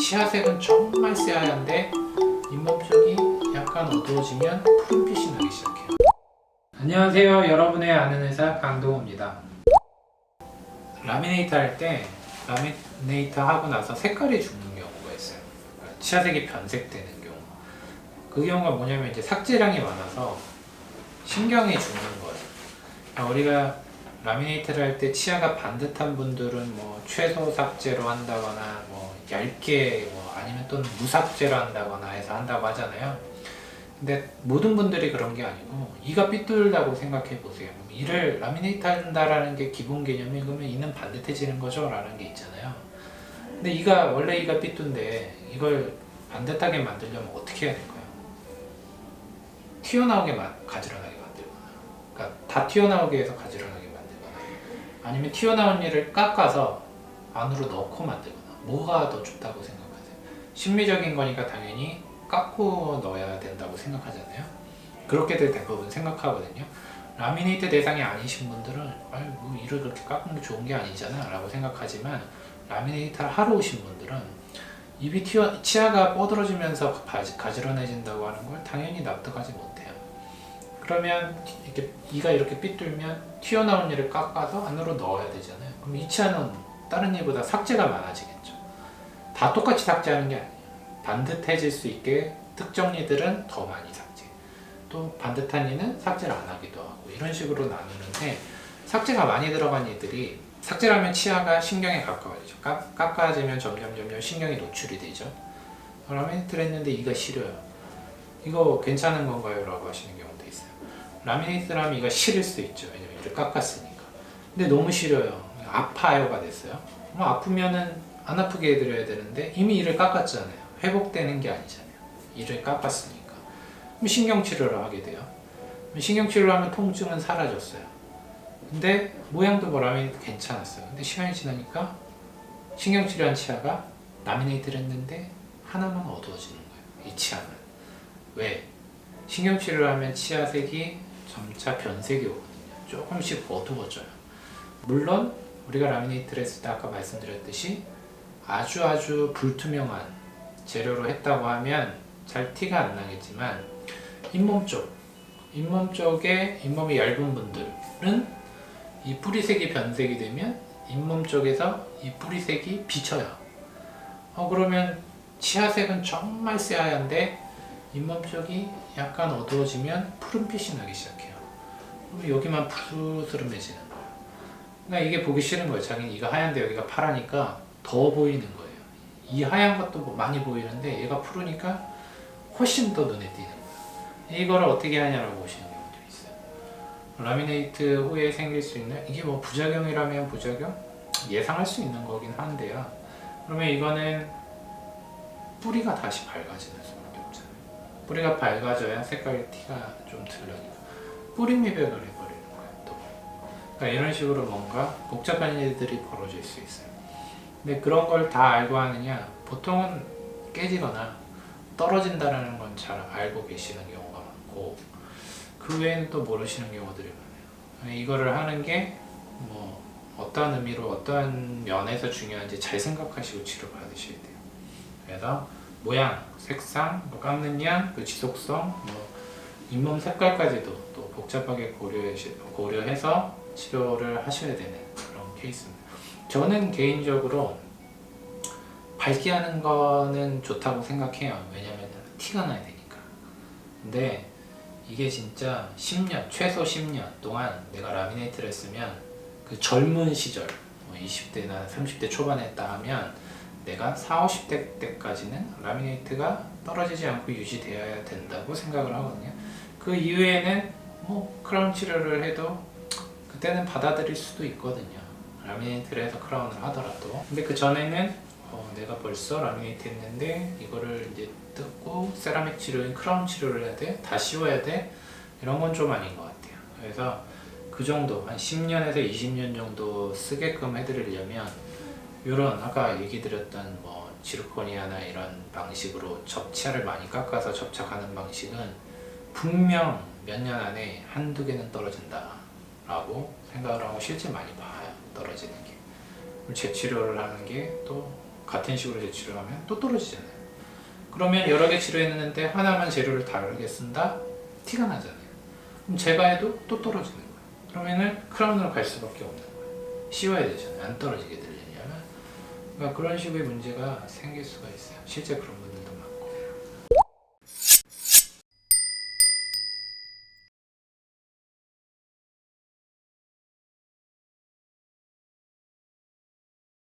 치아색은 정말 새하얀데 잇몸 쪽이 약간 어두워지면 푸른빛이 나기 시작해요. 안녕하세요. 여러분의 아는 의사 강동호입니다. 라미네이트 할때 라미네이트 하고 나서 색깔이 죽는 경우가 있어요. 그러니까 치아색이 변색되는 경우. 그 경우가 뭐냐면 이제 삭제량이 많아서 신경이 죽는 거예요. 그러니까 우리가 라미네이트를 할 때 치아가 반듯한 분들은 뭐 최소 삭제로 한다거나 뭐 얇게 뭐 아니면 또는 무삭제로 한다거나 해서 한다고 하잖아요. 근데 모든 분들이 그런 게 아니고 이가 삐뚤다고 생각해 보세요. 이를 라미네이트 한다라는 게 기본 개념이 그러면 이는 반듯해지는 거죠라는 게 있잖아요. 근데 이가 원래 이가 삐뚤인데 이걸 반듯하게 만들려면 어떻게 해야 될까요? 튀어나오게 마- 가지런하게 만들거나, 그러니까 다 튀어나오게 해서 가지런하게 만들거나, 아니면 튀어나온 일을 깎아서 안으로 넣고 만들거나, 뭐가 더 좋다고 생각하세요? 심리적인 거니까 당연히 깎고 넣어야 된다고 생각하잖아요. 그렇게들 대부분 생각하거든요. 라미네이트 대상이 아니신 분들은 아유 뭐 이를 그렇게 깎는 게 좋은 게 아니잖아 라고 생각하지만 라미네이트를 하러 오신 분들은 입이 튀어, 치아가 뻗어지면서 가지런해진다고 하는 걸 당연히 납득하지 못해요. 그러면 이렇게 이가 이렇게 삐뚤면 튀어나온 일을 깎아서 안으로 넣어야 되잖아요. 그럼 이 치아는 다른 이보다 삭제가 많아지겠죠. 다 똑같이 삭제하는 게 아니에요. 반듯해질 수 있게 특정 이들은 더 많이 삭제. 또 반듯한 이는 삭제를 안 하기도 하고 이런 식으로 나누는데 삭제가 많이 들어간 이들이 삭제를 하면 치아가 신경에 가까워지죠. 깎, 깎아지면 점점 점점 신경이 노출이 되죠. 라미네이트를 했는데 이가 시려요. 이거 괜찮은 건가요? 라고 하시는 있어요. 라미네이트를 하면 이가 시릴 수 있죠. 왜냐면 이를 깎았으니까. 근데 너무 시려요. 아파요가 됐어요. 그럼 아프면은 안 아프게 해드려야 되는데 이미 이를 깎았잖아요. 회복되는 게 아니잖아요. 이를 깎았으니까. 그럼 신경치료를 하게 돼요. 신경치료를 하면 통증은 사라졌어요. 근데 모양도 뭐 라미네이트 괜찮았어요. 근데 시간이 지나니까 신경치료한 치아가 라미네이트를 했는데 하나만 어두워지는 거예요. 이 치아는. 왜? 신경치료를 하면 치아색이 점차 변색이 오거든요. 조금씩 어두워져요. 물론 우리가 라미네이트를 했을 때 아까 말씀드렸듯이 아주 아주 불투명한 재료로 했다고 하면 잘 티가 안 나겠지만 잇몸 쪽, 잇몸 쪽에 잇몸이 얇은 분들은 이 뿌리색이 변색이 되면 잇몸 쪽에서 이 뿌리색이 비쳐요. 어 그러면 치아색은 정말 새하얀데 잇몸 쪽이 약간 어두워지면 푸른빛이 나기 시작해요. 그럼 여기만 푸르스름해지는 거예요. 그러니까 이게 보기 싫은 거예요. 자기는 이가 하얀데 여기가 파라니까 더 보이는 거예요. 이 하얀 것도 뭐 많이 보이는데 얘가 푸르니까 훨씬 더 눈에 띄는 거예요. 이거를 어떻게 하냐라고 보시는 경우도 있어요. 라미네이트 후에 생길 수 있는 이게 뭐 부작용이라면 부작용 예상할 수 있는 거긴 한데요. 그러면 이거는 뿌리가 다시 밝아지는 없잖아요. 뿌리가 밝아져야 색깔 티가 좀 들으니까 뿌리 미백을 해버리는 거예요. 또 그러니까 이런 식으로 뭔가 복잡한 일들이 벌어질 수 있어요. 근데 그런 걸 다 알고 하느냐 보통은 깨지거나 떨어진다는 건 잘 알고 계시는 경우가 많고 그 외에는 또 모르시는 경우들이 많아요. 이거를 하는 게 뭐 어떠한 의미로 어떠한 면에서 중요한지 잘 생각하시고 치료 받으셔야 돼요. 그래서 모양, 색상, 뭐 깎는 양, 그 지속성, 뭐 잇몸 색깔까지도 또 복잡하게 고려해, 고려해서 치료를 하셔야 되는 그런 케이스입니다. 저는 개인적으로 밝게 하는 거는 좋다고 생각해요. 왜냐면 티가 나야 되니까. 근데 이게 진짜 10년, 최소 10년 동안 내가 라미네이트를 했으면 그 젊은 시절, 뭐 20대나 30대 초반에 했다 하면 내가 4, 50대 때까지는 라미네이트가 떨어지지 않고 유지되어야 된다고 생각을 하거든요. 그 이후에는 뭐 크라운 치료를 해도 그때는 받아들일 수도 있거든요. 라미네이트를 해서 크라운을 하더라도. 근데 그 전에는 어, 내가 벌써 라미네이트 했는데 이거를 이제 뜯고 세라믹 치료인 크라운 치료를 해야 돼? 다 씌워야 돼? 이런 건 좀 아닌 것 같아요. 그래서 그 정도 한 10년에서 20년 정도 쓰게끔 해드리려면 이런 아까 얘기 드렸던 뭐 지르코니아나 이런 방식으로 접차를 많이 깎아서 접착하는 방식은 분명 몇 년 안에 한두 개는 떨어진다 라고 생각을 하고 실제 많이 봐요 떨어지는 게. 재치료를 하는 게 또 같은 식으로 재치료를 하면 또 떨어지잖아요. 그러면 여러 개 치료했는데 하나만 재료를 다르게 쓴다? 티가 나잖아요. 그럼 제가 해도 또 떨어지는 거예요. 그러면은 크라운으로 갈 수밖에 없는 거예요. 씌워야 되잖아요. 안 떨어지게 되려 그러니까 그런 식의 문제가 생길 수가 있어요. 실제 그런 분들도.